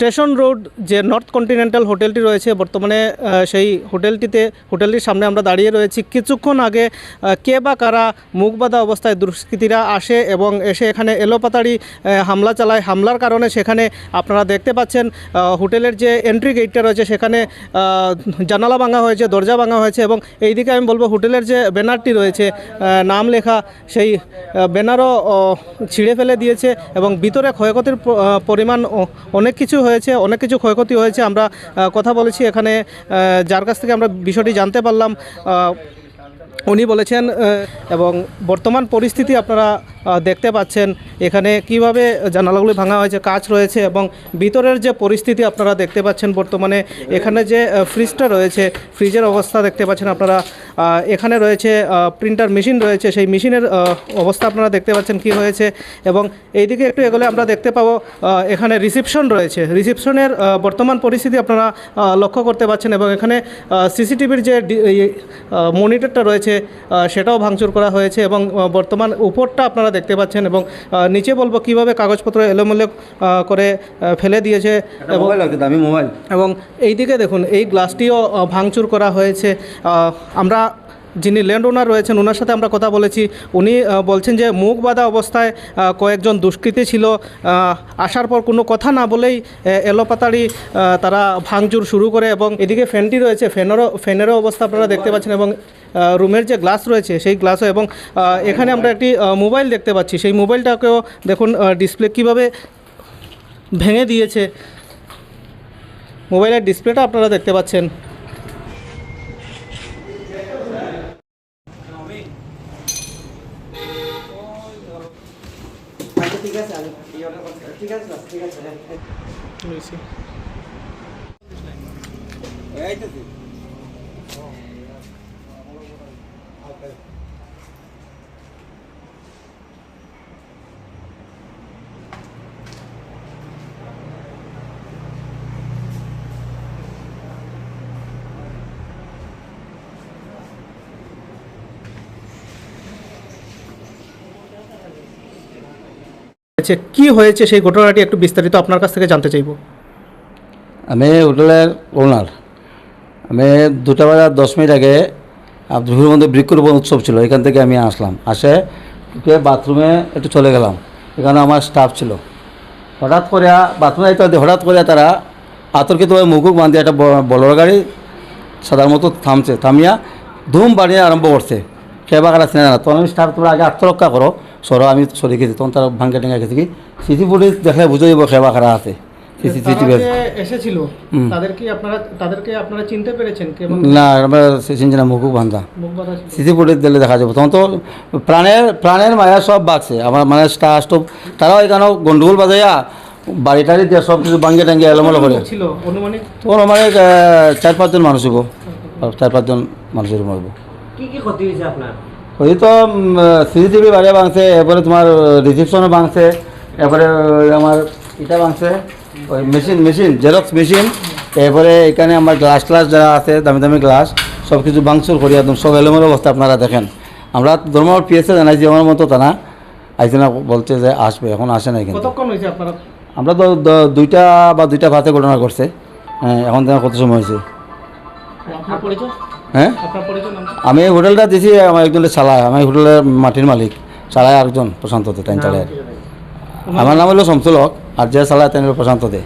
Station road যে north continental হোটেলটি রয়েছে, বর্তমানে সেই হোটেলটিতে, হোটেলটির সামনে আমরা দাঁড়িয়ে রয়েছি। কিছুক্ষণ আগে কে বা কারা মুখ বাঁধা অবস্থায় দুষ্কৃতীরা আসে এবং এসে এখানে এলোপাতাড়ি হামলা চালায়। হামলার কারণে সেখানে আপনারা দেখতে পাচ্ছেন হোটেলের যে এন্ট্রি গেটটা রয়েছে, সেখানে জানালা ভাঙা হয়েছে, দরজা ভাঙা হয়েছে এবং এইদিকে আমি বলব, হোটেলের যে ব্যানারটি রয়েছে নাম লেখা, সেই ব্যানারও ছিঁড়ে ফেলে দিয়েছে এবং ভিতরে ক্ষয়ক্ষতির পরিমাণ অনেক কিছু হয়েছে, অনেক কিছু ক্ষয়ক্ষতি হয়েছে, আমরা কথা বলেছি এখানে যার কাছ থেকে আমরা বিষয়টি জানতে পারলাম উনি বলেছেন এবং বর্তমান পরিস্থিতি আপনারা দেখতে পাচ্ছেন। এখানে কীভাবে জানালাগুলি ভাঙা হয়েছে কাজ রয়েছে এবং ভিতরের যে পরিস্থিতি আপনারা দেখতে পাচ্ছেন বর্তমানে, এখানে যে ফ্রিজটা রয়েছে ফ্রিজের অবস্থা দেখতে পাচ্ছেন আপনারা। এখানে রয়েছে প্রিন্টার মেশিন রয়েছে, সেই মেশিনের অবস্থা আপনারা দেখতে পাচ্ছেন কি হয়েছে এবং এইদিকে একটু এগোলে আমরা দেখতে পাবো এখানে রিসেপশন রয়েছে। রিসেপশনের বর্তমান পরিস্থিতি আপনারা লক্ষ্য করতে পারছেন এবং এখানে সিসিটিভির যে মনিটরটা রয়েছে সেটাও ভাঙচুর করা হয়েছে এবং বর্তমান উপরটা আপনারা দেখতে পাচ্ছেন এবং নিচে বলব কীভাবে কাগজপত্র এলোমেলো করে ফেলে দিয়েছে এবং মোবাইল দামি মোবাইল। এবং এই দিকে দেখুন এই গ্লাসটিও ভাঙচুর করা হয়েছে। আমরা যিনি ল্যান্ড ওনার রয়েছেন ওনার সাথে আমরা কথা বলেছি। উনি বলছেন যে মুখ বাঁধা অবস্থায় কয়েকজন দুষ্কৃতী ছিল। আসার পর কোনো কথা না বলেই এলোপাতাড়ি তারা ভাঙচুর শুরু করে এবং এদিকে ফ্যানটি রয়েছে ফ্যানেরও ফ্যানেরও অবস্থা আপনারা দেখতে পাচ্ছেন এবং রুমের যে গ্লাস রয়েছে সেই গ্লাসও এবং এখানে আমরা একটি মোবাইল দেখতে পাচ্ছি। সেই মোবাইলটাকেও দেখুন ডিসপ্লে কীভাবে ভেঙে দিয়েছে। মোবাইলের ডিসপ্লেটা আপনারা দেখতে পাচ্ছেন। ঠিক আছে এইতেছি আচ্ছা কি হয়েছে সেই ঘটনাটি একটু বিস্তারিত আপনার কাছ থেকে জানতে চাইব। আমি হোটেলের ওনার আমি দুটা বাজার দশ মিনিট আগে দুপুর মধ্যে বৃক্ষরোপণ উৎসব ছিল, এখান থেকে আমি আসলাম। আসে বাথরুমে একটু চলে গেলাম, এখানে আমার স্টাফ ছিল। হঠাৎ করে বাথরুমে যাইতে হঠাৎ করে তারা আতর্কিতভাবে মুখুক বাঁধে একটা ব- বড় গাড়ি সাদার মতো থামছে, থামিয়া ধুম বাড়িয়ে আরম্ভ করছে। খেবা কারা চিনে না, তখন আমি স্টাফ তোমরা আগে আত্মরক্ষা করো, সরো, আমি সরে গেছি, তখন তারা ভাঙ্গে টেঙ্গা গেছে কি? সিসি ফুটেজ দেখলে বুঝে যাব খেবা কারা আছে। সিসিটিভি এসেছিল তাদেরকে আপনারা তাদেরকে আপনারা চিনতে পেরেছেন না আমরা চিনছি না মুখুক বান্ধা মুখ বাঁধা ছিল? সিসি ফুটেজ দিলে দেখা যাবে। তখন তো প্রাণের প্রাণের মায়া সব বাঁচছে আমার মানে স্টার স্টোভ তারাও এখানে গন্ডগোল বাজাইয়া বাড়ি টাড়ি দিয়ে সব কিছু ভাঙ্গে টাঙ্গে এলোমেলো করে। তখন আমার চার পাঁচজন মানুষ হইব। চার পাঁচজন মানুষের মরব। কি কি ক্ষতি হয়েছে আপনার? ওই তো সিসিটিভি বাড়িয়ে ভাঙছে এরপরে তোমার রিসেপশনে ভাঙছে এরপরে আমার ইটা ভাঙছে। ওই মেশিন মেশিন জেরক্স মেশিন এরপরে এখানে আমার গ্লাস ক্লাস যারা আছে দামি দামি গ্লাস সব কিছু ভাঙচুর করি একদম সব এলোমেলো অবস্থা আপনারা দেখেন। আমরা ধর্মর পিএসএ জানাইছি আমার মতো তা না। আইসে না বলছে যে আসবে এখন আসে না আপনারা? আমরা তো দুইটা বা দুইটা ভাতে ঘটনা করছে হ্যাঁ এখন তোমার কত সময় হয়েছে হ্যাঁ? আমি এই হোটেলটা দিছি আমার একজনের চালায় আমি হোটেলের মাটির মালিক। চালায় আরেকজন প্রশান্ত তাই চালায়। আমার নাম হলো শমসুল হক আর যে চালায় তাই প্রশান্ত দে।